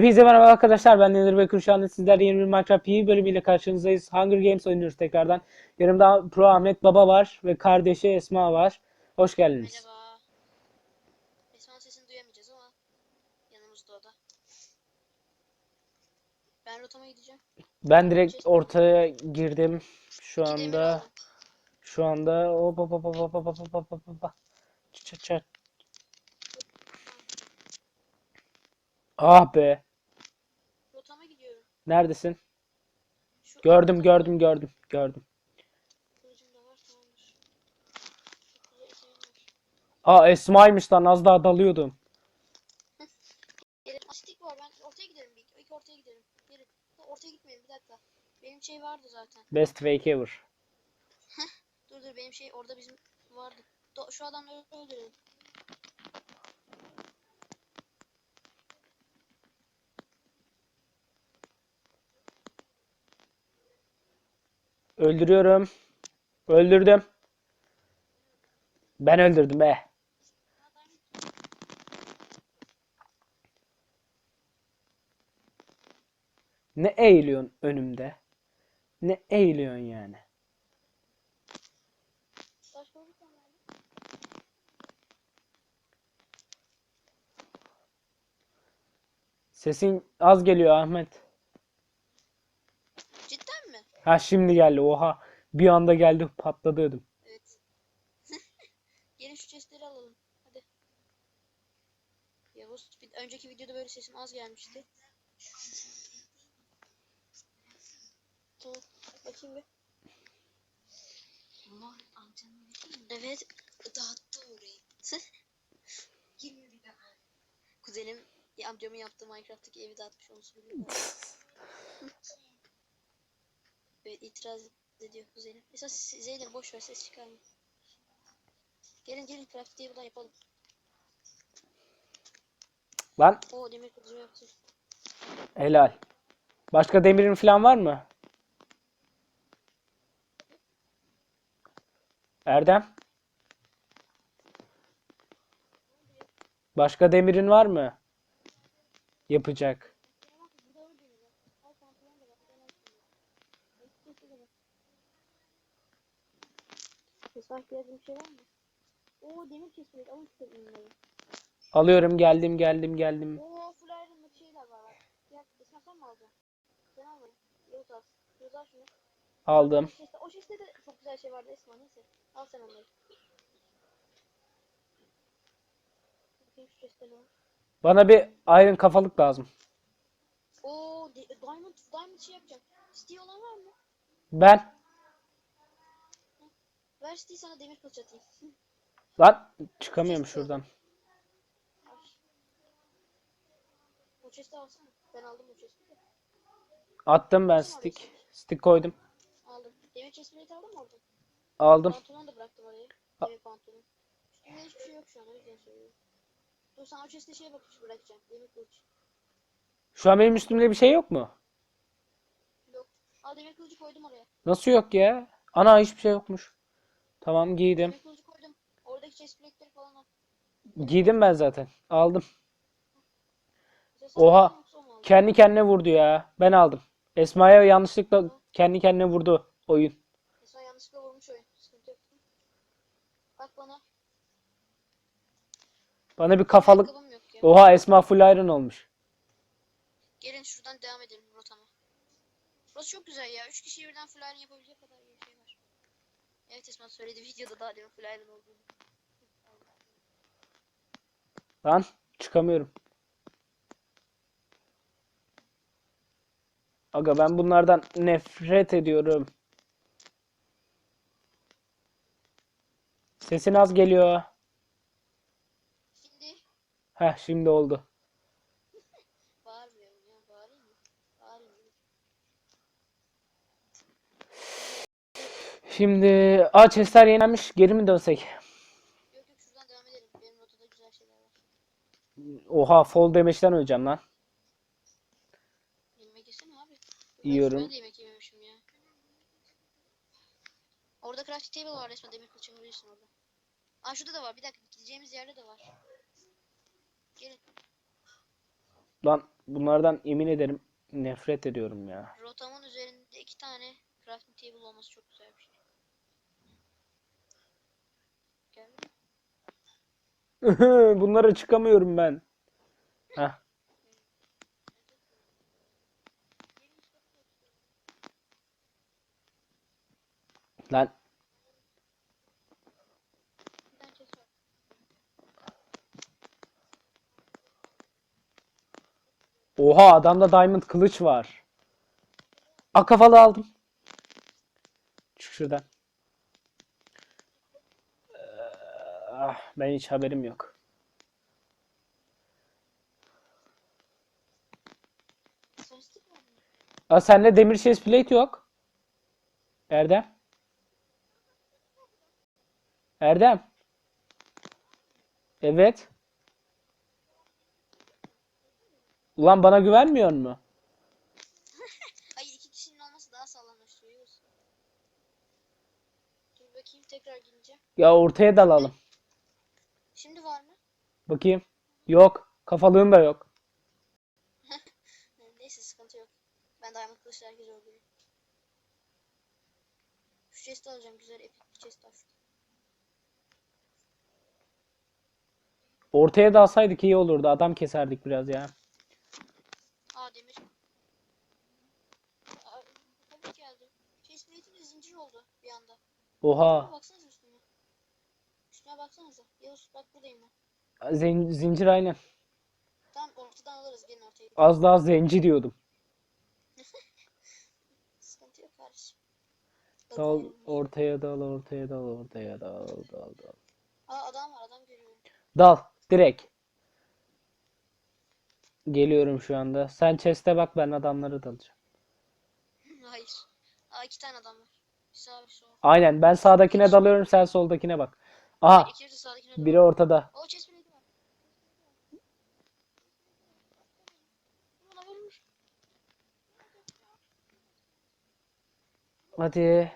Hepinize merhaba arkadaşlar. Ben Nedir Bekir. Şu anda sizlerle yeni bir Minecraft PvP bölümüyle karşınızdayız. Hunger Games oynuyoruz tekrardan. Yanımda Pro Ahmet Baba var ve kardeşi Esma var. Hoş geldiniz. Merhaba. Esma'nın sesini duyamayacağız ama yanımızda o da. Ben rotama gideceğim. Ben direkt ortaya girdim. Şu anda şu anda hop hop hop hop hop hop hop hop hop hop çat çat. Ah be. Neredesin? Şu Gördüm gördüm gördüm gördüm. Aa Esma'ymış lan az daha dalıyordum. Asitlik var ben ortaya gidelim bir. İlk ortaya gidelim. Gelin. Ortaya gitmeyelim bir dakika. Benim şey vardı zaten. Best fake ever. Dur dur benim şey orada bizim vardı. Do- şu adamları öldürelim. Öldürüyorum. Öldürdüm. Ben öldürdüm be. Ne eğiliyorsun önümde? Ne eğiliyorsun yani? Sesin az geliyor Ahmet. Ha şimdi geldi. Oha. Bir anda geldi patladı ödüm. Evet. Gelin şu chestleri alalım. Hadi. Yavuz, bir önceki videoda böyle sesim az gelmişti. Dur, bakayım bir. Evet, dağıttı orayı. Girme bir daha. Kuzenim amcamın yaptığı Minecraft'taki evi dağıtmış onu söyleyeyim. evet, itiraz ediyor kuzenim. Esas Zeynep boş ver ses çıkarma. Gelin gelin craft table'dan yapalım. Lan Oo demir kılıcı yaptım. helal. Başka demirin falan var mı? Erdem? Başka demirin var mı? Yapacak. Bir şey var mı? Oo demir kesmek şu bunları. Alıyorum geldim geldim geldim. Oo full iron'lık şeyler var bak. Ya sen mi alacaksın? Sen alma. Yavuz al. Yavuz al şunu. Aldım. O chest'te de çok güzel şey vardı Esma neyse. Al sen onları. Bakayım şu chest'te ne var. Bana bir iron kafalık lazım. Oo de- diamond, diamond şey yapacağım. Steel olan var mı? Ben. Ver Steel sana demir kılıç atayım. Lan çıkamıyorum şuradan. O chest'i alsana. Ben aldım o chest'i. Attım ben stick. Stick koydum. Aldım. Demir chest plate aldın mı oradan? Aldım. Pantolon da bıraktım oraya. Demir pantolon. Üstünde hiçbir şey yok şu an o yüzden söylüyorum. Dur sana o chest'e şey bak bırakacağım. Demir kılıç. Şu an benim üstümde bir şey yok mu? Yok. Al demir kılıcı koydum oraya. Nasıl yok ya? Ana hiçbir şey yokmuş. Tamam giydim. Kılıcı koydum. Oradaki chest plate'leri falan al. Giydim ben zaten. Aldım. Oha. Kendi kendine vurdu ya. Ben aldım. Esma'ya yanlışlıkla kendi kendine vurdu oyun. Mesela yanlışlıkla vurmuş oyun. Sıkıntı yok. Bak bana. Bana bir kafalık... Ayakkabım yok ya. Oha Esma full iron olmuş. Gelin şuradan devam edelim rotama. Burası çok güzel ya. Üç kişi birden full iron yapabilecek kadar. Evet Esma söyledi videoda daha demin full iron olduğunu. Lan çıkamıyorum. Aga ben bunlardan nefret ediyorum. Sesin az geliyor. Şimdi Heh şimdi oldu. bağırmıyorum ya. Bağırayım mı? Bağırmıyorum. Şimdi A chestler yenilmiş. Geri mi dönsek? Yok yok şuradan devam edelim. Benim rotada güzel şeyler var. Oha fall damage'den öleceğim lan. Yemek yesene abi. Yiyorum. Ben de yemek yememişim ya. Orada crafting table var resmen demir kılıçını bilirsin orada. Aa şurada da var. Bir dakika gideceğimiz yerde de var. Gelin. Lan bunlardan emin ederim nefret ediyorum ya. Rotamın üzerinde iki tane crafting table olması çok güzel bir şey. Gel. Bunlara çıkamıyorum ben. Heh. Lan oha adamda diamond kılıç var. A kafalı aldım. Çık şuradan. Ee, Ah, ben hiç haberim yok. Aa sende demir chest plate yok. Erdem. Erdem. Evet. Ulan bana güvenmiyor mu? Hayır iki kişinin olması daha sağlamlaştırıyor. Dur bakayım tekrar gireceğim. Ya ortaya dalalım. Bakayım. Yok. Kafalığın da yok. Neyse sıkıntı yok. Ben diamond kılıçla herkesi öldürürüm. Şu chest'i alacağım. Güzel epik bir chest var. Ortaya dalsaydık iyi olurdu. Adam keserdik biraz ya. Aa demir. Aa, geldi. Chest plate'in de zincir oldu bir anda. Oha. Baksanıza üstüne. Üstüne baksanıza. Yavuz bak buradayım ben. Zen- zincir aynen. Tamam ortadan alırız gelin ortaya. Az daha zenci diyordum. Sıkıntı yok kardeşim. Dal ortaya dal ortaya dal ortaya dal dal dal. Aa adam var adam görüyorum. Dal direkt. Geliyorum şu anda. Sen chest'e bak ben adamları dalacağım. Hayır. Aa iki tane adam var. Bir sağ bir sol. Aynen ben sağdakine dalıyorum sen soldakine bak. Aha İkisi de sağdakine doğru. biri ortada. O chest plate'i var. Ulan ölmüş. Hadi.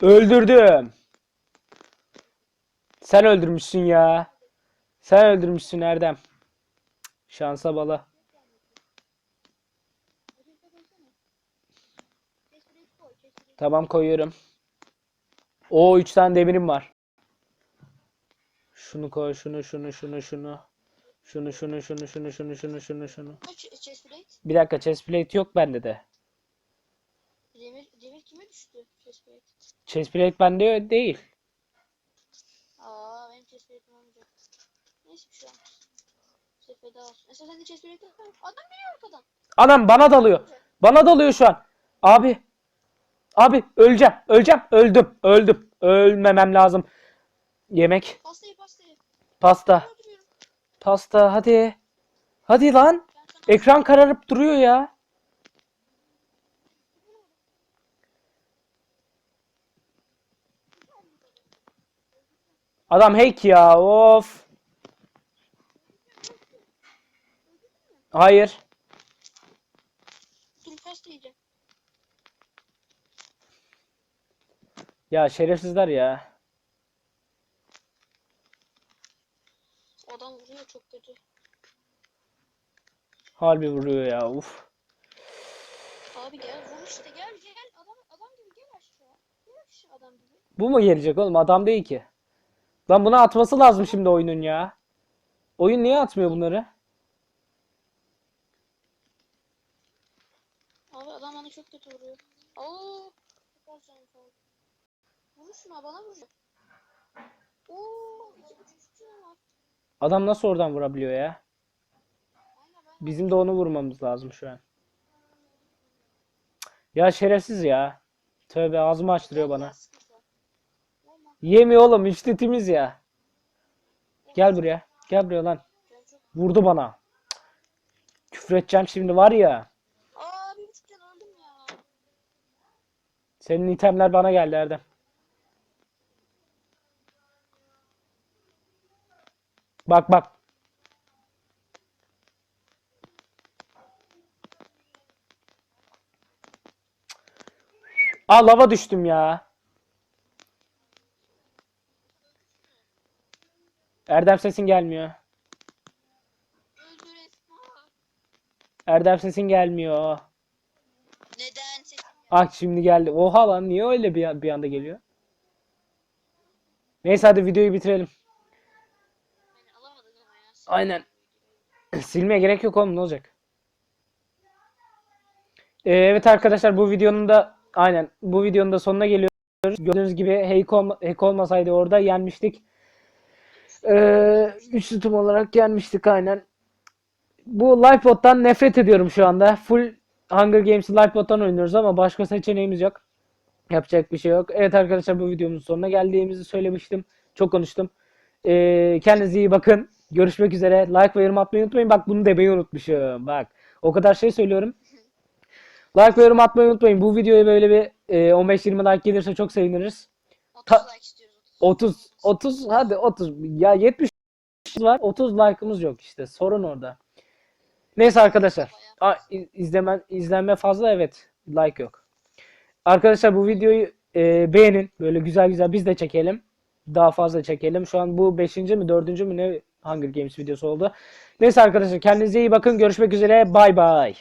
Öldürdüm. Sen öldürmüşsün ya. Sen öldürmüşsün Erdem. Şansa bala. Tamam koyuyorum. O 3 tane demirim var. Şunu koy, şunu, şunu, şunu, şunu. Şunu, şunu, şunu, şunu, şunu, şunu, şunu, şunu. Kaç chest plate? Bir dakika chest plate yok bende de. Demir, demir kime düştü? Chest plate. Chest plate bende değil. Aa benim chest plate'im olmayacak. Neyse bir şey olmaz. Sefer daha olsun. Mesela sen de chest plate var. Adam geliyor ortadan. Anam bana dalıyor. Bana dalıyor şu an. Abi. Abi öleceğim. Öleceğim. Öldüm. Öldüm. Ölmemem lazım. Yemek. Pastayı pastayı. Pasta. Pasta. Hadi. Hadi lan. Ekran kararıp duruyor ya. Adam hack ya. Of. Hayır. Ya şerefsizler ya. Adam vuruyor çok kötü. Harbi vuruyor ya. Uf. Abi gel vur işte gel gel. Adam adam gibi gel aşağı. Gel aşağı adam gibi. Bu mu gelecek oğlum? Adam değil ki. Lan buna atması lazım şimdi oyunun ya. Oyun niye atmıyor bunları? Abi adam bana çok kötü vuruyor. Oo. Süper canım kaldı. Vur şuna bana vuracak. Oo. iki buçuk var. Adam nasıl oradan vurabiliyor ya? Bizim de onu vurmamız lazım şu an. Ya şerefsiz ya. Tövbe ağzımı açtırıyor bana. Yemiyor oğlum içtitimiz ya. Gel buraya. Gel buraya lan. Vurdu bana. Küfür edeceğim şimdi var ya. Senin itemler bana geldi Erdem. Bak bak. Aa lava düştüm ya. Erdem sesin gelmiyor. Erdem sesin gelmiyor. Neden? Ah şimdi geldi. Oha lan niye öyle bir, bir anda geliyor? Neyse hadi videoyu bitirelim. Yani alamadık ama ya. Aynen. Silmeye gerek yok oğlum ne olacak? Ee, evet arkadaşlar bu videonun da aynen bu videonun da sonuna geliyoruz. Gördüğünüz gibi hack, olma, hack olmasaydı orada yenmiştik. Ee, üç tutum olarak yenmiştik aynen. Bu Lifebot'tan nefret ediyorum şu anda. Full Hunger Games'i Lifebot'tan oynuyoruz ama başka seçeneğimiz yok. Yapacak bir şey yok. Evet arkadaşlar bu videomuzun sonuna geldiğimizi söylemiştim. Çok konuştum. Ee, kendinize iyi bakın. Görüşmek üzere. Like ve yorum atmayı unutmayın. Bak bunu demeyi unutmuşum. Bak. O kadar şey söylüyorum. Like ve yorum atmayı unutmayın. Bu videoya böyle bir e, 15-20 like gelirse çok seviniriz. 30 Ta- like istiyoruz. 30 30 hadi 30 ya 70 var 30 like'ımız yok işte sorun orada. Neyse arkadaşlar. Aa, iz- izleme izlenme fazla evet like yok. Arkadaşlar bu videoyu e, beğenin böyle güzel güzel biz de çekelim. Daha fazla çekelim. Şu an bu 5. mi 4. mü ne Hunger Games videosu oldu. Neyse arkadaşlar kendinize iyi bakın. Görüşmek üzere. Bay bay.